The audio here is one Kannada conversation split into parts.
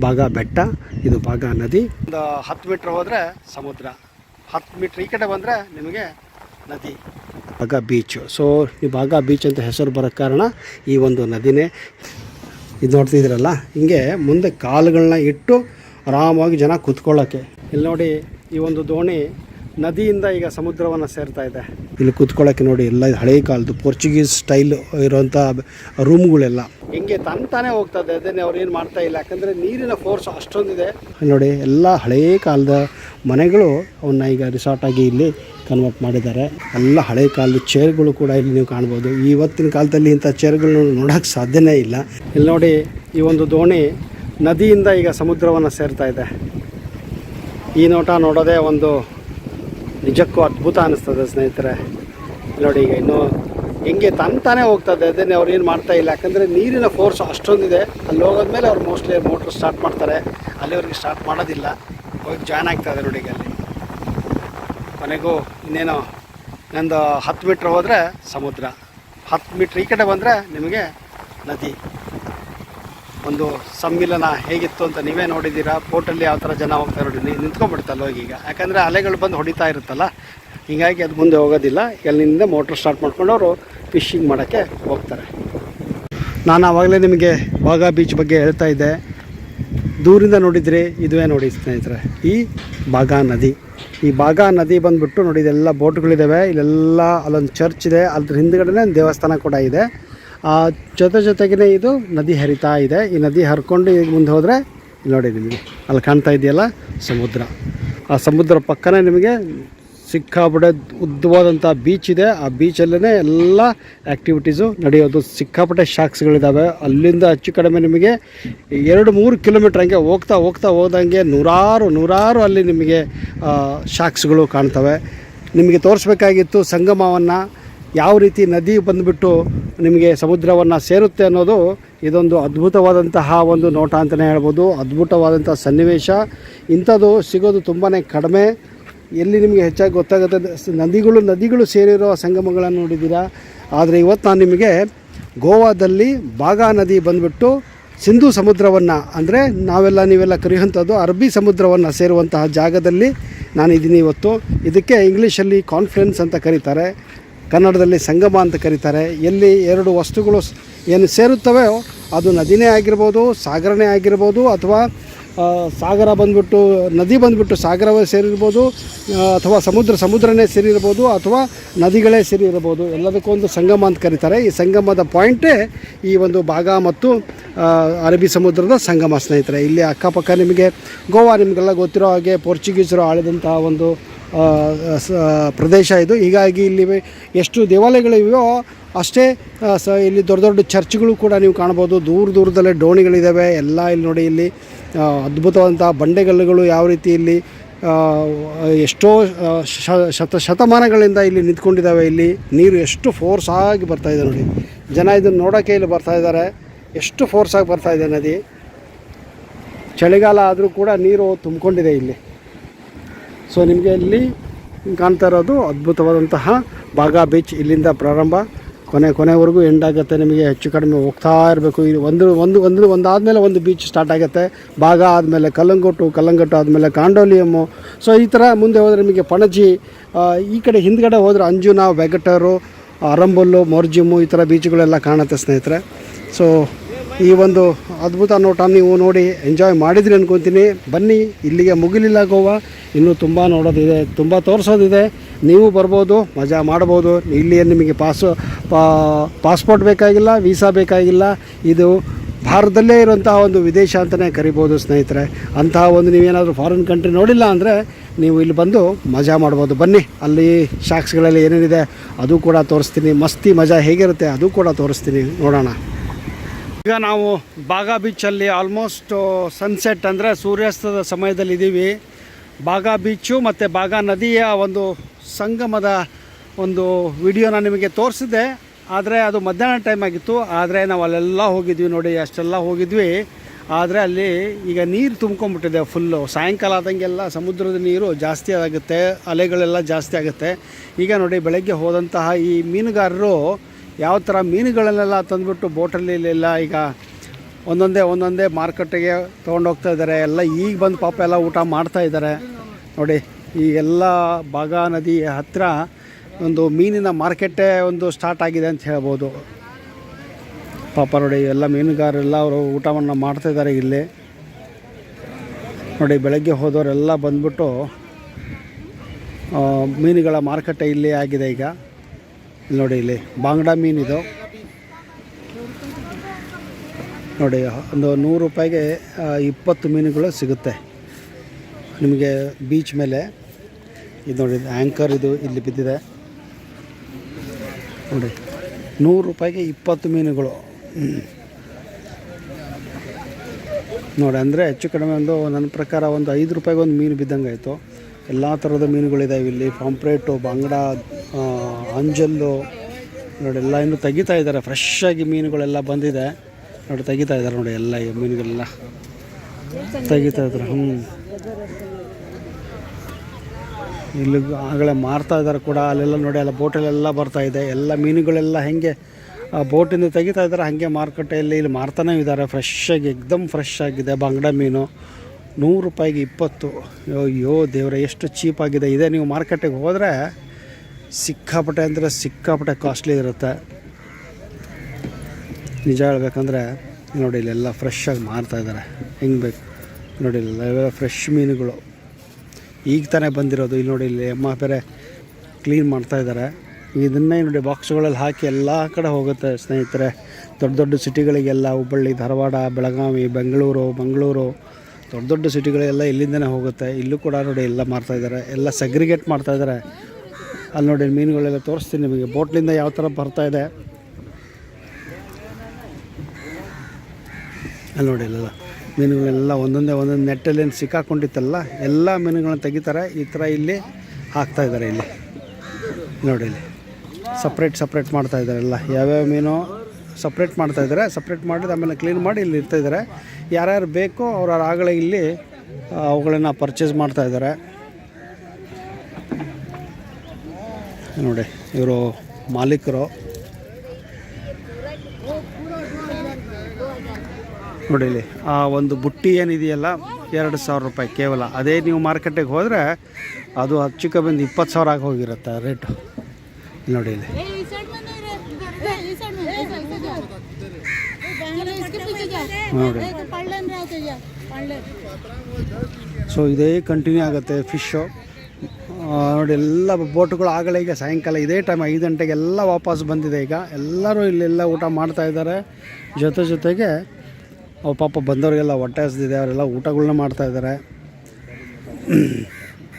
ಬಾಗ ಬೆಟ್ಟ ಇದು ಭಾಗ ನದಿ. ಒಂದು ಹತ್ತು ಮೀಟ್ರ್ ಹೋದರೆ ಸಮುದ್ರ. ಹತ್ತು ಮೀಟ್ರ್ ಈ ಕಡೆ ಬಂದರೆ ನಿಮಗೆ ನದಿ. ಭಾಗ ಬೀಚು ಸೊ ಈ ಭಾಗ ಬೀಚ್ ಅಂತ ಹೆಸರು ಬರೋ ಕಾರಣ ಈ ಒಂದು ನದಿನೇ. ಇದು ನೋಡ್ತಿದ್ದೀರಲ್ಲ ಹಿಂಗೆ ಮುಂದೆ ಕಾಲುಗಳನ್ನ ಇಟ್ಟು ಆರಾಮಾಗಿ ಜನ ಕೂತ್ಕೊಳ್ಳೋಕ್ಕೆ ಇಲ್ಲಿ ನೋಡಿ ಈ ಒಂದು ದೋಣಿ ನದಿಯಿಂದ ಈಗ ಸಮುದ್ರವನ್ನು ಸೇರ್ತಾ ಇದೆ. ಇಲ್ಲಿ ಕೂತ್ಕೊಳ್ಳೋಕ್ಕೆ ನೋಡಿ ಎಲ್ಲ ಹಳೆ ಕಾಲದ್ದು ಪೋರ್ಚುಗೀಸ್ ಸ್ಟೈಲ್ ಇರುವಂಥ ರೂಮ್ಗಳೆಲ್ಲ. ಹಿಂಗೆ ತನ್ ತಾನೇ ಹೋಗ್ತಾ ಇದೆ ಅದನ್ನೇ ಅವ್ರು ಏನು ಮಾಡ್ತಾ ಇಲ್ಲ. ಯಾಕಂದರೆ ನೀರಿನ ಫೋರ್ಸ್ ಅಷ್ಟೊಂದಿದೆ. ನೋಡಿ ಎಲ್ಲ ಹಳೇ ಕಾಲದ ಮನೆಗಳು ಅವನ್ನ ಈಗ ರಿಸಾರ್ಟ್ ಆಗಿ ಇಲ್ಲಿ ಕನ್ವರ್ಟ್ ಮಾಡಿದ್ದಾರೆ. ಎಲ್ಲ ಹಳೆ ಕಾಲದ ಚೇರ್ಗಳು ಕೂಡ ಇಲ್ಲಿ ನೀವು ಕಾಣ್ಬೋದು. ಇವತ್ತಿನ ಕಾಲದಲ್ಲಿ ಇಂಥ ಚೇರ್ಗಳನ್ನ ನೋಡೋಕ್ಕೆ ಸಾಧ್ಯನೇ ಇಲ್ಲ. ಇಲ್ಲಿ ನೋಡಿ ಈ ಒಂದು ದೋಣಿ ನದಿಯಿಂದ ಈಗ ಸಮುದ್ರವನ್ನು ಸೇರ್ತಾ ಇದೆ. ಈ ನೋಟ ನೋಡೋದೇ ಒಂದು ನಿಜಕ್ಕೂ ಅದ್ಭುತ ಅನ್ನಿಸ್ತದೆ ಸ್ನೇಹಿತರೆ. ನೋಡಿ ಈಗ ಇನ್ನೂ ಹೆಂಗೆ ತಂತಾನೆ ತಾನೇ ಹೋಗ್ತದೆ, ಅದನ್ನೇ ಅವ್ರು ಏನು ಮಾಡ್ತಾ ಇಲ್ಲ. ಯಾಕಂದರೆ ನೀರಿನ ಫೋರ್ಸ್ ಅಷ್ಟೊಂದಿದೆ. ಅಲ್ಲಿ ಹೋಗೋದ್ಮೇಲೆ ಅವ್ರು ಮೋಸ್ಟ್ಲಿ ಮೋಟ್ರ್ ಸ್ಟಾರ್ಟ್ ಮಾಡ್ತಾರೆ. ಅಲ್ಲಿವರೆಗೆ ಸ್ಟಾರ್ಟ್ ಮಾಡೋದಿಲ್ಲ. ಹೋಗಿ ಜಾಯ್ನ್ ಆಗ್ತದೆ ನೋಡಿ ಈಗ ಅಲ್ಲಿ. ಕೊನೆಗೂ ಇನ್ನೇನು ನಂದು ಹತ್ತು ಮೀಟ್ರ್ ಹೋದರೆ ಸಮುದ್ರ. ಹತ್ತು ಮೀಟ್ರ್ ಈ ಕಡೆ ಬಂದರೆ ನಿಮಗೆ ನದಿ. ಒಂದು ಸಮ್ಮಿಲನ ಹೇಗಿತ್ತು ಅಂತ ನೀವೇ ನೋಡಿದ್ದೀರಾ? ಬೋಟಲ್ಲಿ ಯಾವ ಥರ ಜನ ಹೋಗ್ತಾ ನೋಡಿ ನಿಂತ್ಕೊಂಡ್ಬಿಡ್ತಲ್ಲ ಹೋಗಿ ಈಗ? ಯಾಕಂದರೆ ಅಲೆಗಳು ಬಂದು ಹೊಡಿತಾ ಇರುತ್ತಲ್ಲ? ಹೀಗಾಗಿ ಅದು ಮುಂದೆ ಹೋಗೋದಿಲ್ಲ. ಎಲ್ಲಿಂದ ಮೋಟ್ರ್ ಸ್ಟಾರ್ಟ್ ಮಾಡ್ಕೊಂಡು ಅವರು ಫಿಶಿಂಗ್ ಮಾಡೋಕ್ಕೆ ಹೋಗ್ತಾರೆ. ನಾನು ಆವಾಗಲೇ ನಿಮಗೆ ಬಾಗಾ ಬೀಚ್ ಬಗ್ಗೆ ಹೇಳ್ತಾ ಇದ್ದೆ. ದೂರಿಂದ ನೋಡಿದರೆ ಇದುವೇ ನೋಡಿ ಸ್ನೇಹಿತರೆ, ಈ ಬಾಗಾ ನದಿ. ಈ ಬಾಗಾ ನದಿ ಬಂದುಬಿಟ್ಟು ನೋಡಿ, ಇದೆಲ್ಲ ಬೋಟ್ಗಳಿದ್ದಾವೆ ಇಲ್ಲೆಲ್ಲ ಅಲ್ಲೊಂದು ಚರ್ಚ್ ಇದೆ. ಅದ್ರ ಹಿಂದ್ಗಡೆನೇ ಒಂದು ದೇವಸ್ಥಾನ ಕೂಡ ಇದೆ. ಜೊತೆ ಜೊತೆಗೇ ಇದು ನದಿ ಹರಿತಾ ಇದೆ. ಈ ನದಿ ಹರ್ಕೊಂಡು ಈಗ ಮುಂದೆ ಹೋದರೆ ನೋಡಿ ನಿಮಗೆ. ಅಲ್ಲಿ ಕಾಣ್ತಾ ಇದೆಯಲ್ಲ? ಸಮುದ್ರ. ಆ ಸಮುದ್ರ ಪಕ್ಕನೇ ನಿಮಗೆ ಸಿಕ್ಕಾಪಟ್ಟೆ ಉದ್ದವಾದಂಥ ಬೀಚ್ ಇದೆ. ಆ ಬೀಚಲ್ಲೇ ಎಲ್ಲ ಆ್ಯಕ್ಟಿವಿಟೀಸು ನಡೆಯೋದು. ಸಿಕ್ಕಾಪಟ್ಟೆ ಶಾಕ್ಸ್ಗಳಿದ್ದಾವೆ ಅಲ್ಲಿಂದ ಹೆಚ್ಚು ಕಡಿಮೆ ನಿಮಗೆ ಎರಡು ಮೂರು ಕಿಲೋಮೀಟ್ರ್ ಹಂಗೆ ಹೋಗ್ತಾ ಹೋಗ್ತಾ ಹೋದಂಗೆ ನೂರಾರು ನೂರಾರು ಅಲ್ಲಿ ನಿಮಗೆ ಶಾಕ್ಸ್ಗಳು ಕಾಣ್ತವೆ. ನಿಮಗೆ ತೋರಿಸ್ಬೇಕಾಗಿತ್ತು ಸಂಗಮವನ್ನು. ಯಾವ ರೀತಿ ನದಿ ಬಂದುಬಿಟ್ಟು ನಿಮಗೆ ಸಮುದ್ರವನ್ನು ಸೇರುತ್ತೆ ಅನ್ನೋದು ಇದೊಂದು ಅದ್ಭುತವಾದಂತಹ ಒಂದು ನೋಟ ಅಂತಲೇ ಹೇಳ್ಬೋದು. ಅದ್ಭುತವಾದಂಥ ಸನ್ನಿವೇಶ. ಇಂಥದ್ದು ಸಿಗೋದು ತುಂಬಾ ಕಡಿಮೆ. ಎಲ್ಲಿ ನಿಮಗೆ ಹೆಚ್ಚಾಗಿ ಗೊತ್ತಾಗುತ್ತೆ, ನದಿಗಳು ನದಿಗಳು ಸೇರಿರೋ ಸಂಗಮಗಳನ್ನು ನೋಡಿದ್ದೀರಾ? ಆದರೆ ಇವತ್ತು ನಾನು ನಿಮಗೆ ಗೋವಾದಲ್ಲಿ ಬಾಗಾ ನದಿ ಬಂದುಬಿಟ್ಟು ಸಿಂಧು ಸಮುದ್ರವನ್ನು, ಅಂದರೆ ನಾವೆಲ್ಲ ನೀವೆಲ್ಲ ಕರೆಯುವಂಥದ್ದು ಅರಬ್ಬಿ ಸಮುದ್ರವನ್ನು ಸೇರುವಂತಹ ಜಾಗದಲ್ಲಿ ನಾನು ಇದ್ದೀನಿ ಇವತ್ತು. ಇದಕ್ಕೆ ಇಂಗ್ಲೀಷಲ್ಲಿ ಕಾನ್ಫರೆನ್ಸ್ ಅಂತ ಕರೀತಾರೆ. ಕನ್ನಡದಲ್ಲಿ ಸಂಗಮ ಅಂತ ಕರೀತಾರೆ. ಎಲ್ಲಿ ಎರಡು ವಸ್ತುಗಳು ಏನು ಸೇರುತ್ತವೆ ಅದು ನದಿನೇ ಆಗಿರ್ಬೋದು, ಸಾಗರನೇ ಆಗಿರ್ಬೋದು ಅಥವಾ ಸಾಗರ ಬಂದ್ಬಿಟ್ಟು, ನದಿ ಬಂದ್ಬಿಟ್ಟು ಸಾಗರವೇ ಸೇರಿರ್ಬೋದು ಅಥವಾ ಸಮುದ್ರ, ಸಮುದ್ರನೇ ಸೇರಿರ್ಬೋದು ಅಥವಾ ನದಿಗಳೇ ಸೇರಿರ್ಬೋದು. ಎಲ್ಲದಕ್ಕೊಂದು ಸಂಗಮ ಅಂತ ಕರೀತಾರೆ. ಈ ಸಂಗಮದ ಪಾಯಿಂಟೇ ಈ ಒಂದು ಭಾಗ ಮತ್ತು ಅರಬ್ಬಿ ಸಮುದ್ರದ ಸಂಗಮ ಸ್ನೇಹಿತರೆ. ಇಲ್ಲಿ ಅಕ್ಕಪಕ್ಕ ನಿಮಗೆ ಗೋವಾ ನಿಮಗೆಲ್ಲ ಗೊತ್ತಿರೋ ಹಾಗೆ ಪೋರ್ಚುಗೀಸರು ಆಳಿದಂತಹ ಒಂದು ಪ್ರದೇಶ ಇದು. ಹೀಗಾಗಿ ಇಲ್ಲಿ ಎಷ್ಟು ದೇವಾಲಯಗಳಿವೆಯೋ ಅಷ್ಟೇ ಸ, ಇಲ್ಲಿ ದೊಡ್ಡ ದೊಡ್ಡ ಚರ್ಚ್ಗಳು ಕೂಡ ನೀವು ಕಾಣ್ಬೋದು ದೂರ ದೂರದಲ್ಲೇ ಡೋಣಿಗಳಿದ್ದಾವೆ ಎಲ್ಲ ಇಲ್ಲಿ ನೋಡಿ ಇಲ್ಲಿ ಅದ್ಭುತವಾದಂಥ ಬಂಡೆಗಲ್ಲುಗಳು ಯಾವ ರೀತಿ ಇಲ್ಲಿ ಎಷ್ಟೋ ಶತ, ಶತಮಾನಗಳಿಂದ ಇಲ್ಲಿ ನಿಂತ್ಕೊಂಡಿದ್ದಾವೆ ಇಲ್ಲಿ ನೀರು ಎಷ್ಟು ಫೋರ್ಸ್ ಆಗಿ ಇದೆ ನೋಡಿ. ಜನ ಇದನ್ನು ನೋಡೋಕ್ಕೆ ಇಲ್ಲಿ ಬರ್ತಾ ಇದ್ದಾರೆ. ಎಷ್ಟು ಫೋರ್ಸ್ ಆಗಿ ಬರ್ತಾ ಇದೆ ನದಿ. ಚಳಿಗಾಲ ಆದರೂ ಕೂಡ ನೀರು ತುಂಬಿಕೊಂಡಿದೆ ಇಲ್ಲಿ. ಸೊ ನಿಮಗೆ ಇಲ್ಲಿ ಕಾಣ್ತಾ ಇರೋದು ಅದ್ಭುತವಾದಂತಹ ಬಾಗಾ ಬೀಚ್ ಇಲ್ಲಿಂದ ಪ್ರಾರಂಭ. ಕೊನೆ, ಕೊನೆವರೆಗೂ ಎಂಡ್ ಆಗುತ್ತೆ, ನಿಮಗೆ ಹೆಚ್ಚು ಕಡಿಮೆ ಹೋಗ್ತಾ ಇರಬೇಕು. ಇದು ಒಂದು ಒಂದು ಒಂದು ಒಂದಾದಮೇಲೆ ಒಂದು ಬೀಚ್ ಸ್ಟಾರ್ಟ್ ಆಗುತ್ತೆ. ಭಾಗ ಆದಮೇಲೆ ಕಲ್ಲಂಗೊಟ್ಟು ಕಲ್ಲಂಗೊಟ್ಟು ಆದಮೇಲೆ ಕಾಂಡೋಲಿಯಮ್ಮು. ಸೊ ಈ ಥರ ಮುಂದೆ ಹೋದರೆ ನಿಮಗೆ ಪಣಜಿ ಈ ಕಡೆ ಹಿಂದ್ಗಡೆ ಹೋದರೆ ಅಂಜುನ ವೆಗಟರು ಅರಂಬೊಲ್ಲು ಮೊರ್ಜಿಮು ಈ ಥರ ಬೀಚ್ಗಳೆಲ್ಲ ಕಾಣುತ್ತೆ ಸ್ನೇಹಿತರೆ. ಸೊ ಈ ಒಂದು ಅದ್ಭುತ ನೋಟ ನೀವು ನೋಡಿ ಎಂಜಾಯ್ ಮಾಡಿದ್ರಿ ಅನ್ಕೊತೀನಿ. ಬನ್ನಿ, ಇಲ್ಲಿಗೆ ಮುಗಿಲಿಲ್ಲ ಗೋವಾ. ಇನ್ನೂ ತುಂಬ ನೋಡೋದಿದೆ, ತುಂಬ ತೋರಿಸೋದಿದೆ. ನೀವು ಬರ್ಬೋದು, ಮಜಾ ಮಾಡ್ಬೋದು. ಇಲ್ಲಿ ನಿಮಗೆ ಪಾಸು ಪಾಸ್ಪೋರ್ಟ್ ಬೇಕಾಗಿಲ್ಲ ವೀಸಾ ಬೇಕಾಗಿಲ್ಲ. ಇದು ಭಾರತದಲ್ಲೇ ಇರುವಂತಹ ಒಂದು ವಿದೇಶ ಅಂತಲೇ ಕರಿಬೋದು ಸ್ನೇಹಿತರೆ. ಅಂತಹ ಒಂದು ನೀವೇನಾದರೂ ಫಾರಿನ್ ಕಂಟ್ರಿ ನೋಡಿಲ್ಲ ಅಂದರೆ ನೀವು ಇಲ್ಲಿ ಬಂದು ಮಜಾ ಮಾಡ್ಬೋದು. ಬನ್ನಿ, ಅಲ್ಲಿ ಶಾಕ್ಸ್ಗಳಲ್ಲಿ ಏನೇನಿದೆ, ಅದು ಕೂಡ ತೋರಿಸ್ತೀನಿ. ಮಸ್ತಿ ಮಜಾ ಹೇಗಿರುತ್ತೆ, ಅದು ಕೂಡ ತೋರಿಸ್ತೀನಿ. ನೋಡೋಣ. ಈಗ ನಾವು ಬಾಗಾ ಬೀಚಲ್ಲಿ ಆಲ್ಮೋಸ್ಟ್ ಸನ್ಸೆಟ್ ಅಂದರೆ ಸೂರ್ಯಾಸ್ತದ ಸಮಯದಲ್ಲಿ ಇದ್ದೀವಿ ಬಾಗಾ ಬೀಚು ಮತ್ತು ಬಾಗಾ ನದಿಯ ಒಂದು ಸಂಗಮದ ಒಂದು ವಿಡಿಯೋನ ನಿಮಗೆ ತೋರಿಸಿದೆ ಆದರೆ ಅದು ಮಧ್ಯಾಹ್ನ ಟೈಮ್ ಆಗಿತ್ತು. ಆದರೆ ನಾವು ಅಲ್ಲೆಲ್ಲ ಹೋಗಿದ್ವಿ ನೋಡಿ, ಅಷ್ಟೆಲ್ಲ ಹೋಗಿದ್ವಿ. ಆದರೆ ಅಲ್ಲಿ ಈಗ ನೀರು ತುಂಬ್ಕೊಂಡ್ಬಿಟ್ಟಿದೆ ಫುಲ್ಲು ಸಾಯಂಕಾಲ ಆದಂಗೆಲ್ಲ ಸಮುದ್ರದ ನೀರು ಜಾಸ್ತಿ ಆಗುತ್ತೆ, ಅಲೆಗಳೆಲ್ಲ ಜಾಸ್ತಿ ಆಗುತ್ತೆ. ಈಗ ನೋಡಿ, ಬೆಳಗ್ಗೆ ಹೋದಂತಹ ಈ ಮೀನುಗಾರರು ಯಾವ ಥರ ಮೀನುಗಳನ್ನೆಲ್ಲ ತಂದುಬಿಟ್ಟು ಬೋಟಲ್ಲಿ ಇಲ್ಲೆಲ್ಲ ಈಗ ಒಂದೊಂದೇ ಒಂದೊಂದೇ ಮಾರ್ಕೆಟಿಗೆ ತೊಗೊಂಡೋಗ್ತಾ ಇದ್ದಾರೆ. ಎಲ್ಲ ಈಗ ಬಂದು ಪಾಪ ಎಲ್ಲ ಊಟ ಮಾಡ್ತಾ ಇದ್ದಾರೆ. ನೋಡಿ, ಈ ಎಲ್ಲ ಬಾಗಾ ನದಿ ಹತ್ತಿರ ಒಂದು ಮೀನಿನ ಮಾರ್ಕೆಟೇ ಒಂದು ಸ್ಟಾರ್ಟ್ ಆಗಿದೆ ಅಂತ ಹೇಳ್ಬೋದು. ಪಾಪ ನೋಡಿ, ಎಲ್ಲ ಮೀನುಗಾರರೆಲ್ಲ ಅವರು ಊಟವನ್ನು ಮಾಡ್ತಾಯಿದ್ದಾರೆ ಇಲ್ಲಿ. ನೋಡಿ, ಬೆಳಗ್ಗೆ ಹೋದವರೆಲ್ಲ ಬಂದ್ಬಿಟ್ಟು ಮೀನುಗಳ ಮಾರುಕಟ್ಟೆ ಇಲ್ಲಿ ಆಗಿದೆ ಈಗ. ನೋಡಿ ಇಲ್ಲಿ ಬಾಂಗ್ಡಾ ಮೀನಿದು ನೋಡಿ, ಒಂದು ನೂರು ರೂಪಾಯಿಗೆ ಇಪ್ಪತ್ತು ಮೀನುಗಳು ಸಿಗುತ್ತೆ. ನಿಮಗೆ ಬೀಚ್ ಮೇಲೆ. ಇದು ನೋಡಿ ಆ್ಯಂಕರ್ ಇದು ಇಲ್ಲಿ ಬಿದ್ದಿದೆ. ನೋಡಿ, ನೂರು ರೂಪಾಯಿಗೆ ಇಪ್ಪತ್ತು ಮೀನುಗಳು. ನೋಡಿ, ಅಂದರೆ ಹೆಚ್ಚು ಕಡಿಮೆ ಒಂದು, ನನ್ನ ಪ್ರಕಾರ ಒಂದು ಐದು ರೂಪಾಯಿಗೆ ಒಂದು ಮೀನು ಬಿದ್ದಂಗೆ ಆಯಿತು ಎಲ್ಲ ಥರದ ಮೀನುಗಳಿದ್ದಾವೆ ಇಲ್ಲಿ. ಪಾಂಪ್ರೇಟು, ಬಂಗಡ ಅಂಜಲ್ಲು, ನೋಡಿ ಎಲ್ಲ ಇನ್ನು ತೆಗಿತಾ ಇದ್ದಾರೆ. ಫ್ರೆಶ್ ಆಗಿ ಮೀನುಗಳೆಲ್ಲ ಬಂದಿದೆ. ನೋಡಿ ತೆಗಿತಾ ಇದ್ದಾರೆ ನೋಡಿ ಎಲ್ಲ ಈ ಮೀನುಗಳೆಲ್ಲ. ತೆಗಿತಾ ಇದ್ದಾರೆ. ಹ್ಞೂ ಇಲ್ಲಿ ಆಗಲೇ ಮಾರ್ತಾ ಇದ್ದಾರೆ ಕೂಡ. ಅಲ್ಲೆಲ್ಲ ನೋಡಿ, ಅಲ್ಲ ಬೋಟಲ್ಲೆಲ್ಲ ಬರ್ತಾ ಇದೆ. ಎಲ್ಲ ಮೀನುಗಳೆಲ್ಲ ಹೆಂಗೆ ಬೋಟಿಂದ ತೆಗಿತಾ ಇದ್ದಾರೆ. ಹಾಗೆ ಮಾರುಕಟ್ಟೆಯಲ್ಲಿ ಇಲ್ಲಿ ಮಾರ್ತಾನೇ ಇದ್ದಾರೆ. ಫ್ರೆಶ್ ಆಗಿ, ಎಕ್ದಮ್ ಫ್ರೆಶ್ ಆಗಿದೆ ಬಂಗಡೆ ಮೀನು. ನೂರು ರೂಪಾಯಿಗೆ ಇಪ್ಪತ್ತು. ಅಯ್ಯೋ ದೇವರ, ಎಷ್ಟು ಚೀಪಾಗಿದೆ ಇದೆ ನೀವು ಮಾರ್ಕೆಟಿಗೆ ಹೋದರೆ ಸಿಕ್ಕಾಪಟ್ಟೆ ಅಂದರೆ ಸಿಕ್ಕಾಪಟ್ಟೆ ಕಾಸ್ಟ್ಲಿ ಇರುತ್ತೆ. ನಿಜ ಹೇಳ್ಬೇಕಂದ್ರೆ, ನೋಡಿ ಇಲ್ಲೆಲ್ಲ ಫ್ರೆಶ್ಶಾಗಿ ಆಗಿ ಮಾರ್ತಾ ಇದ್ದಾರೆ. ಹೆಂಗೆ ಬೇಕು? ನೋಡಿ ಇಲ್ಲೆಲ್ಲ ಫ್ರೆಶ್ ಮೀನುಗಳು. ಈಗ ತಾನೇ ಬಂದಿರೋದು. ಇಲ್ಲಿ ನೋಡಿ ಇಲ್ಲಿ ಅಮ್ಮ ಬೇರೆ ಕ್ಲೀನ್ ಮಾಡ್ತಾ ಇದ್ದಾರೆ. ಇದನ್ನೇ ನೋಡಿ ಬಾಕ್ಸ್ಗಳಲ್ಲಿ ಹಾಕಿ ಎಲ್ಲ ಕಡೆ ಹೋಗುತ್ತೆ ಸ್ನೇಹಿತರೆ. ದೊಡ್ಡ ದೊಡ್ಡ ಸಿಟಿಗಳಿಗೆಲ್ಲ ಹುಬ್ಬಳ್ಳಿ, ಧಾರವಾಡ, ಬೆಳಗಾವಿ, ಬೆಂಗಳೂರು, ಮಂಗಳೂರು. ದೊಡ್ಡ ದೊಡ್ಡ ಸಿಟಿಗಳೆಲ್ಲ ಇಲ್ಲಿಂದನೇ ಹೋಗುತ್ತೆ. ಇಲ್ಲೂ ಕೂಡ ನೋಡಿ ಎಲ್ಲ ಮಾರ್ತಾ ಇದ್ದಾರೆ. ಎಲ್ಲ ಸೆಗ್ರಿಗೇಟ್ ಮಾಡ್ತಾ ಇದ್ದಾರೆ. ಅಲ್ಲಿ ನೋಡಿ ಮೀನುಗಳೆಲ್ಲ ತೋರಿಸ್ತೀನಿ ನಿಮಗೆ. ಬೋಟ್ಲಿಂದ ಯಾವ ಥರ ಇದೆ. ಅಲ್ಲಿ ನೋಡಿ ಎಲ್ಲ ಮೀನುಗಳೆಲ್ಲ ಒಂದೊಂದೇ ಒಂದೊಂದು ನೆಟ್ಟಲ್ಲಿ ಸಿಕ್ಕಾಕೊಂಡಿತ್ತಲ್ಲ, ಎಲ್ಲ ಮೀನುಗಳನ್ನ ತೆಗಿತಾರೆ. ಈ ಥರ ಇಲ್ಲಿ ಹಾಕ್ತಾ ಇದ್ದಾರೆ ಇಲ್ಲಿ. ನೋಡಿ ಇಲ್ಲಿ. ಸಪ್ರೇಟ್ ಸಪ್ರೇಟ್ ಮಾಡ್ತಾ ಇದ್ದಾರೆ ಎಲ್ಲ. ಯಾವ್ಯಾವ ಮೀನು? ಸಪ್ರೇಟ್ ಮಾಡ್ತಾ ಇದ್ದಾರೆ. ಸಪ್ರೇಟ್ ಮಾಡಿದ ಆಮೇಲೆ ಕ್ಲೀನ್ ಮಾಡಿ ಇಲ್ಲಿ ಇರ್ತಾ ಇದ್ದಾರೆ. ಯಾರ್ಯಾರು ಬೇಕೋ ಅವ್ರ ಆಗಳ ಇಲ್ಲಿ ಅವುಗಳನ್ನು ಪರ್ಚೇಸ್ ಮಾಡ್ತಾ ಇದ್ದಾರೆ. ನೋಡಿ, ಇವರು ಮಾಲೀಕರು. ನೋಡಿ ಇಲ್ಲಿ, ಆ ಒಂದು ಬುಟ್ಟಿ ಏನಿದೆಯಲ್ಲ, ಎರಡು ಸಾವಿರ ರೂಪಾಯಿ ಕೇವಲ. ಅದೇ ನೀವು ಮಾರ್ಕೆಟಿಗೆ ಹೋದರೆ ಅದು ಹಚ್ಚಿಕ ಬಂದು ಇಪ್ಪತ್ತು ಸಾವಿರ ಆಗಿ ಹೋಗಿರುತ್ತೆ ರೇಟು ನೋಡಿ ಇಲ್ಲಿ. ನೋಡಿ. ಸೊ ಇದೇ ಕಂಟಿನ್ಯೂ ಆಗುತ್ತೆ ಫಿಶ್ಶು ನೋಡಿ, ಎಲ್ಲ ಬೋಟ್ಗಳು ಆಗಲೇ ಈಗ ಸಾಯಂಕಾಲ. ಇದೇ ಟೈಮ್ ಐದು ಗಂಟೆಗೆ ಎಲ್ಲ ವಾಪಸ್ ಬಂದಿದೆ ಈಗ. ಎಲ್ಲರೂ ಇಲ್ಲೆಲ್ಲ ಊಟ ಮಾಡ್ತಾ ಇದ್ದಾರೆ. ಜೊತೆ ಜೊತೆಗೆ ಅವ್ರ ಪಾಪ ಬಂದವರಿಗೆಲ್ಲ ಹೊಟ್ಟೆ ಹಸ್ದಿದೆ. ಅವರೆಲ್ಲ ಊಟಗಳನ್ನ ಮಾಡ್ತಾ ಇದ್ದಾರೆ.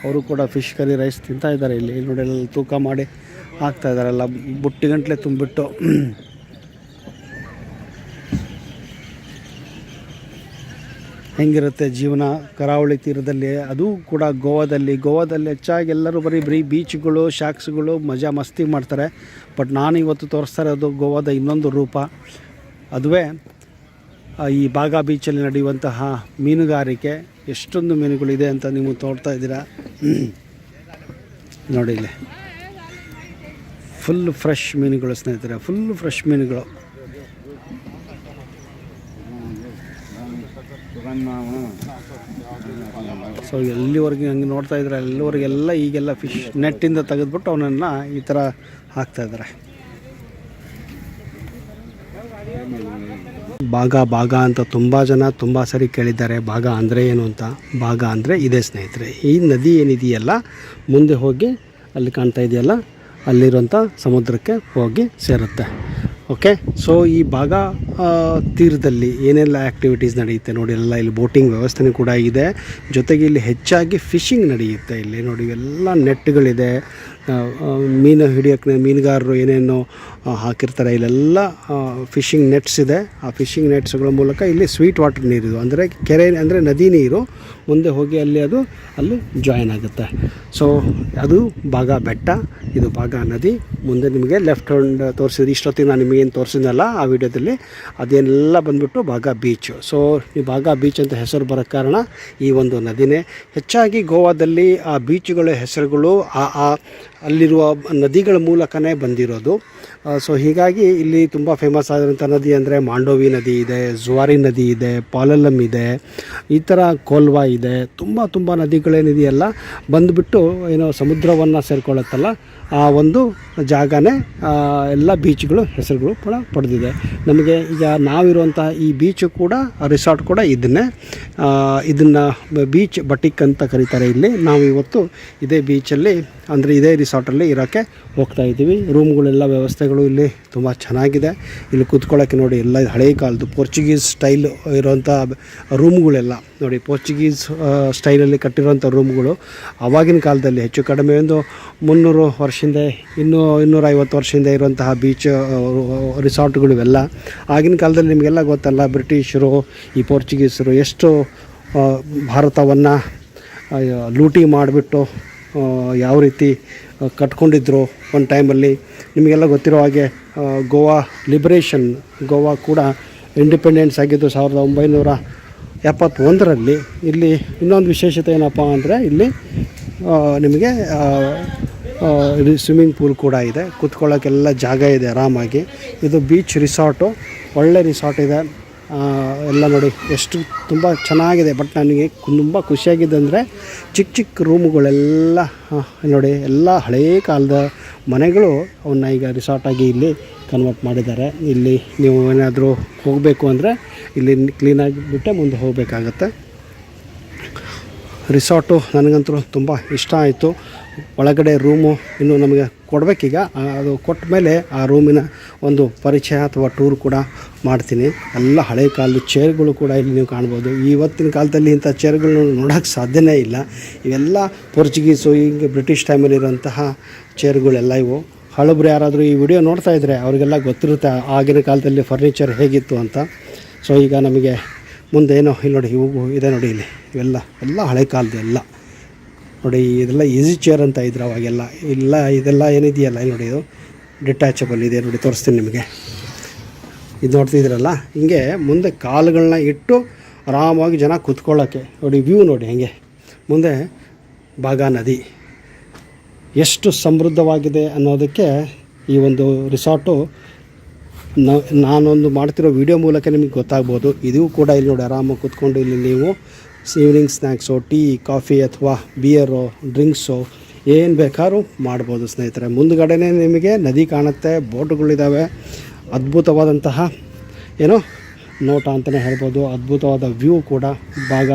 ಅವರು ಕೂಡ ಫಿಶ್ ಕರಿ ರೈಸ್ ತಿಂತಾ ಇದ್ದಾರೆ ಇಲ್ಲಿ ನೋಡಿ, ಎಲ್ಲ ತೂಕ ಮಾಡಿ ಹಾಕ್ತಾ ಇದ್ದಾರೆ. ಎಲ್ಲ ಬುಟ್ಟಿಗಂಟ್ಲೆ ತುಂಬಿಟ್ಟು. ಹೆಂಗಿರುತ್ತೆ ಜೀವನ? ಕರಾವಳಿ ತೀರದಲ್ಲಿ, ಅದು ಕೂಡ ಗೋವಾದಲ್ಲಿ. ಗೋವಾದಲ್ಲಿ ಹೆಚ್ಚಾಗಿ ಎಲ್ಲರೂ ಬರೀ ಬರೀ ಬೀಚ್ಗಳು, ಶಾಕ್ಸ್ಗಳು ಮಜಾ ಮಸ್ತಿ ಮಾಡ್ತಾರೆ. ಬಟ್ ನಾನು ಇವತ್ತು ತೋರಿಸ್ತಾ ಇರೋದು ಗೋವಾದ ಇನ್ನೊಂದು ರೂಪ. ಅದುವೇ ಈ ಬಾಗಾ ಬೀಚಲ್ಲಿ ನಡೆಯುವಂತಹ ಮೀನುಗಾರಿಕೆ. ಎಷ್ಟೊಂದು ಮೀನುಗಳಿದೆ ಅಂತ ನೀವು ತೋರ್ತಾ ಇದ್ದೀರಾ? ನೋಡಿ ಇಲ್ಲಿ. ಫುಲ್ ಫ್ರೆಶ್ ಮೀನುಗಳು ಸ್ನೇಹಿತರೆ, ಫುಲ್ ಫ್ರೆಶ್ ಮೀನುಗಳು. ಸೊ ಎಲ್ಲಿವರೆಗೂ ಹಂಗೆ ನೋಡ್ತಾ ಇದ್ರೆ ಎಲ್ಲಿವರೆಗೆಲ್ಲ ಈಗೆಲ್ಲ ಫಿಶ್ ನೆಟ್ಟಿಂದ ತೆಗೆದ್ಬಿಟ್ಟು ಅವನನ್ನು ಈ ಥರ ಹಾಕ್ತಾ ಇದ್ದಾರೆ. ಭಾಗ ಭಾಗ ಅಂತ ತುಂಬ ಜನ ತುಂಬ ಸರಿ ಕೇಳಿದ್ದಾರೆ. ಭಾಗ ಅಂದರೆ ಏನು ಅಂತ? ಭಾಗ ಅಂದರೆ ಇದೆ ಸ್ನೇಹಿತರೆ, ಈ ನದಿ ಏನಿದೆಯಲ್ಲ, ಮುಂದೆ ಹೋಗಿ ಅಲ್ಲಿ ಕಾಣ್ತಾ ಇದೆಯಲ್ಲ ಅಲ್ಲಿರುವಂಥ ಸಮುದ್ರಕ್ಕೆ ಹೋಗಿ ಸೇರುತ್ತೆ. ಓಕೆ ಸೊ ಈ ಭಾಗ ತೀರದಲ್ಲಿ ಏನೆಲ್ಲ ಆ್ಯಕ್ಟಿವಿಟೀಸ್ ನಡೆಯುತ್ತೆ ನೋಡಿ, ಎಲ್ಲ ಇಲ್ಲಿ ಬೋಟಿಂಗ್ ವ್ಯವಸ್ಥೆನೂ ಕೂಡ ಇದೆ. ಜೊತೆಗೆ ಇಲ್ಲಿ ಹೆಚ್ಚಾಗಿ ಫಿಶಿಂಗ್ ನಡೆಯುತ್ತೆ ಇಲ್ಲಿ ನೋಡಿ ಎಲ್ಲ ನೆಟ್ಗಳಿದೆ ಮೀನು ಹಿಡಿಯೋಕ್ಕೆ ಮೀನುಗಾರರು ಏನೇನು ಹಾಕಿರ್ತಾರೆ. ಇಲ್ಲೆಲ್ಲ ಫಿಶಿಂಗ್ ನೆಟ್ಸ್ ಇದೆ. ಆ ಫಿಶಿಂಗ್ ನೆಟ್ಸ್ಗಳ ಮೂಲಕ ಇಲ್ಲಿ ಸ್ವೀಟ್ ವಾಟರ್ ನೀರಿದು ಅಂದರೆ ಕೆರೆ, ಅಂದರೆ ನದಿ ನೀರು. ಮುಂದೆ ಹೋಗಿ ಅಲ್ಲಿ ಅದು, ಅಲ್ಲಿ ಜಾಯಿನ್ ಆಗುತ್ತೆ. ಸೊ ಅದು ಭಾಗ ಬೆಟ್ಟ, ಇದು ಭಾಗ ನದಿ. ಮುಂದೆ ನಿಮಗೆ ಲೆಫ್ಟ್ ಹ್ಯಾಂಡ್ ತೋರಿಸಿದ್ರು, ಇಷ್ಟೊತ್ತಿಗೆ ನಾನು ನಿಮಗೇನು ತೋರಿಸಿದ್ನಲ್ಲ, ಆ ವಿಡಿಯೋದಲ್ಲಿ ಅದೆಲ್ಲ ಬಂದುಬಿಟ್ಟು ಭಾಗ ಬೀಚು ಸೊ ಈ ಭಾಗ ಬೀಚ್ ಅಂತ ಹೆಸರು ಬರೋ ಕಾರಣ ಈ ಒಂದು ನದಿನೇ. ಹೆಚ್ಚಾಗಿ ಗೋವಾದಲ್ಲಿ ಆ ಬೀಚುಗಳ ಹೆಸರುಗಳು, ಆ ಆ ಅಲ್ಲಿರುವ ನದಿಗಳ ಮೂಲಕನೇ ಬಂದಿರೋದು. ಸೊ ಹೀಗಾಗಿ ಇಲ್ಲಿ ತುಂಬ ಫೇಮಸ್ ಆದಂಥ ನದಿ ಅಂದರೆ ಮಾಂಡೋವಿ ನದಿ ಇದೆ, ಜುವಾರಿ ನದಿ ಇದೆ ಪಾಲಲ್ಲಮ್ ಇದೆ, ಈ ಥರ ಕೋಲ್ವಾ ಇದೆ. ತುಂಬ ತುಂಬ ನದಿಗಳೇನಿದೆಯಲ್ಲ, ಬಂದುಬಿಟ್ಟು ಏನೋ ಸಮುದ್ರವನ್ನು ಸೇರ್ಕೊಳ್ಳುತ್ತಲ್ಲ, ಆ ಒಂದು ಜಾಗನೇ ಎಲ್ಲ ಬೀಚ್ಗಳು, ಹೆಸರುಗಳು ಕೂಡ ಪಡೆದಿದೆ. ನಮಗೆ ಈಗ ನಾವಿರುವಂಥ ಈ ಬೀಚು ಕೂಡ ರಿಸಾರ್ಟ್ ಕೂಡ ಇದನ್ನೇ. ಇದನ್ನು ಬೀಚ್ ಬಟಿಕ್ ಅಂತ ಕರೀತಾರೆ ಇಲ್ಲಿ. ನಾವು ಇವತ್ತು ಇದೇ ಬೀಚಲ್ಲಿ, ಅಂದರೆ ಇದೇ ರಿಸಾರ್ಟಲ್ಲಿ ಇರೋಕ್ಕೆ ಹೋಗ್ತಾ ಇದ್ದೀವಿ. ರೂಮ್ಗಳೆಲ್ಲ, ವ್ಯವಸ್ಥೆಗಳು ಇಲ್ಲಿ ತುಂಬ ಚೆನ್ನಾಗಿದೆ. ಇಲ್ಲಿ ಕೂತ್ಕೊಳ್ಳೋಕ್ಕೆ ನೋಡಿ, ಎಲ್ಲ ಹಳೆ ಕಾಲದ್ದು ಪೋರ್ಚುಗೀಸ್ ಸ್ಟೈಲ್ ಇರೋಂಥ ರೂಮ್ಗಳೆಲ್ಲ. ನೋಡಿ ಪೋರ್ಚುಗೀಸ್ ಸ್ಟೈಲಲ್ಲಿ ಕಟ್ಟಿರುವಂಥ ರೂಮ್ಗಳು ಆವಾಗಿನ ಕಾಲದಲ್ಲಿ ಹೆಚ್ಚು ಕಡಿಮೆ, ಒಂದು ಮುನ್ನೂರು ವರ್ಷದಿಂದ ಇನ್ನೂ ಇನ್ನೂರೈವತ್ತು ವರ್ಷದಿಂದ ಇರುವಂತಹ ಬೀಚ್ ರಿಸಾರ್ಟ್ಗಳು ಇವೆಲ್ಲ. ಆಗಿನ ಕಾಲದಲ್ಲಿ ನಿಮಗೆಲ್ಲ ಗೊತ್ತಲ್ಲ, ಬ್ರಿಟಿಷರು, ಈ ಪೋರ್ಚುಗೀಸರು ಎಷ್ಟು ಭಾರತವನ್ನು ಲೂಟಿ ಮಾಡಿಬಿಟ್ಟು ಯಾವ ರೀತಿ ಕಟ್ಕೊಂಡಿದ್ರು ಒಂದು ಟೈಮಲ್ಲಿ ನಿಮಗೆಲ್ಲ ಗೊತ್ತಿರೋ ಹಾಗೆ ಗೋವಾ ಲಿಬರೇಷನ್ ಗೋವಾ ಕೂಡ ಇಂಡಿಪೆಂಡೆನ್ಸ್ ಆಗಿದ್ದು ಸಾವಿರದ ಒಂಬೈನೂರ ಎಪ್ಪತ್ತೊಂದರಲ್ಲಿ ಇಲ್ಲಿ ಇನ್ನೊಂದು ವಿಶೇಷತೆ ಏನಪ್ಪ ಅಂದರೆ ಇಲ್ಲಿ ನಿಮಗೆ ಸ್ವಿಮ್ಮಿಂಗ್ ಪೂಲ್ ಕೂಡ ಇದೆ. ಕೂತ್ಕೊಳ್ಳೋಕ್ಕೆಲ್ಲ ಜಾಗ ಇದೆ ಆರಾಮಾಗಿ. ಇದು ಬೀಚ್ ರಿಸಾರ್ಟು ಒಳ್ಳೆ ರಿಸಾರ್ಟ್ ಇದೆ. ಎಲ್ಲ ನೋಡಿ ಎಷ್ಟು ತುಂಬ ಚೆನ್ನಾಗಿದೆ. ಬಟ್ ನನಗೆ ತುಂಬ ಖುಷಿಯಾಗಿದೆ ಅಂದರೆ ಚಿಕ್ಕ ಚಿಕ್ಕ ರೂಮುಗಳೆಲ್ಲ ನೋಡಿ ಎಲ್ಲ ಹಳೇ ಕಾಲದ ಮನೆಗಳು ಅವನ್ನ ಈಗ ರಿಸಾರ್ಟಾಗಿ ಇಲ್ಲಿ ಕನ್ವರ್ಟ್ ಮಾಡಿದ್ದಾರೆ. ಇಲ್ಲಿ ನೀವು ಏನಾದರೂ ಹೋಗಬೇಕು ಅಂದರೆ ಇಲ್ಲಿ ಕ್ಲೀನಾಗಿ ಬಿಟ್ಟೆ, ಮುಂದೆ ಹೋಗಬೇಕಾಗತ್ತೆ. ರಿಸಾರ್ಟು ನನಗಂತೂ ತುಂಬ ಇಷ್ಟ ಆಯಿತು. ಒಳಗಡೆ ರೂಮು ಇನ್ನು ನಮಗೆ ಕೊಡಬೇಕೀಗ. ಅದು ಕೊಟ್ಟ ಮೇಲೆ ಆ ರೂಮಿನ ಒಂದು ಪರಿಚಯ ಅಥವಾ ಟೂರ್ ಕೂಡ ಮಾಡ್ತೀನಿ. ಎಲ್ಲ ಹಳೆ ಕಾಲದ ಚೇರ್ಗಳು ಕೂಡ ಇಲ್ಲಿ ನೀವು ಕಾಣ್ಬೋದು. ಇವತ್ತಿನ ಕಾಲದಲ್ಲಿ ಇಂಥ ಚೇರ್ಗಳನ್ನ ನೋಡೋಕ್ಕೆ ಸಾಧ್ಯನೇ ಇಲ್ಲ. ಇವೆಲ್ಲ ಪೋರ್ಚುಗೀಸು ಹಿಂಗೆ ಬ್ರಿಟಿಷ್ ಟೈಮಲ್ಲಿರೋಂತಹ ಚೇರ್ಗಳೆಲ್ಲ ಇವು. ಹಳಬ್ರು ಯಾರಾದರೂ ಈ ವಿಡಿಯೋ ನೋಡ್ತಾ ಇದ್ದರೆ ಅವರಿಗೆಲ್ಲ ಗೊತ್ತಿರುತ್ತೆ ಆಗಿನ ಕಾಲದಲ್ಲಿ ಫರ್ನಿಚರ್ ಹೇಗಿತ್ತು ಅಂತ. ಸೊ ಈಗ ನಮಗೆ ಮುಂದೇನು, ಇಲ್ಲಿ ನೋಡಿ, ಇವು ಇದೆ ನೋಡಿ ಇಲ್ಲಿ. ಇವೆಲ್ಲ, ಎಲ್ಲ ಹಳೆ ಕಾಲದ ಎಲ್ಲ. ನೋಡಿ, ಇದೆಲ್ಲ ಈಸಿ ಚೇರ್ ಅಂತ ಇದ್ರು ಅವಾಗೆಲ್ಲ. ಇಲ್ಲ, ಇದೆಲ್ಲ ಏನಿದೆಯಲ್ಲ, ಇಲ್ಲಿ ನೋಡಿ ಇದು. ಡಿಟ್ಯಾಚಬಲ್ ಇದೆ, ನೋಡಿ, ತೋರಿಸ್ತೀನಿ ನಿಮಗೆ. ಇದು ನೋಡ್ತಿದ್ದೀರಲ್ಲ ಹಿಂಗೆ ಮುಂದೆ ಕಾಲುಗಳನ್ನ ಇಟ್ಟು ಆರಾಮಾಗಿ ಜನ ಕೂತ್ಕೊಳ್ಳೋಕ್ಕೆ ನೋಡಿ ವ್ಯೂ ನೋಡಿ ಹೇಗೆ. ಮುಂದೆ ಬಾಗಾ ನದಿ ಎಷ್ಟು ಸಮೃದ್ಧವಾಗಿದೆ ಅನ್ನೋದಕ್ಕೆ ಈ ಒಂದು ರಿಸಾರ್ಟು ನಾನೊಂದು ಮಾಡ್ತಿರೋ ವಿಡಿಯೋ ಮೂಲಕ ನಿಮಗೆ ಗೊತ್ತಾಗ್ಬೋದು. ಇದು ಕೂಡ ಇಲ್ಲಿ ನೋಡಿ ಆರಾಮಾಗಿ ಕೂತ್ಕೊಂಡು ಇಲ್ಲಿ ನೀವು ಈವ್ನಿಂಗ್ ಸ್ನ್ಯಾಕ್ಸು ಟೀ ಕಾಫಿ ಅಥವಾ ಬಿಯರು ಡ್ರಿಂಕ್ಸು ಏನು ಬೇಕಾದ್ರೂ ಮಾಡ್ಬೋದು ಸ್ನೇಹಿತರೆ. ಮುಂದ್ಗಡೆನೇ ನಿಮಗೆ ನದಿ ಕಾಣುತ್ತೆ ಬೋಟುಗಳಿದ್ದಾವೆ ಅದ್ಭುತವಾದಂತಹ ಏನೋ ನೋಟ ಅಂತಲೇ ಹೇಳ್ಬೋದು. ಅದ್ಭುತವಾದ ವ್ಯೂ ಕೂಡ. ಭಾಗ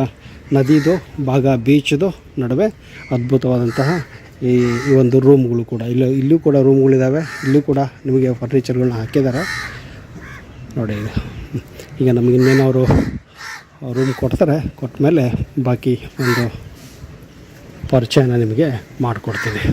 ನದಿದು, ಭಾಗ ಬೀಚ್ದು ನಡುವೆ ಅದ್ಭುತವಾದಂತಹ ಈ ಈ ಒಂದು ರೂಮ್ಗಳು ಕೂಡ. ಇಲ್ಲ, ಇಲ್ಲೂ ಕೂಡ ರೂಮ್ಗಳಿದ್ದಾವೆ ಇಲ್ಲೂ ಕೂಡ ನಿಮಗೆ ಫರ್ನಿಚರ್ಗಳನ್ನ ಹಾಕಿದ್ದಾರೆ. ನೋಡಿ. ಈಗ. ನಮಗೆ ಇನ್ನೇನು ಅವರು ರೂಮ್ ಕೊಡ್ತಾರೆ. ಕೊಟ್ಟ ಮೇಲೆ ಬಾಕಿ ಒಂದು ಪರಿಚಯನ ನಿಮಗೆ ಮಾಡಿಕೊಡ್ತೀನಿ.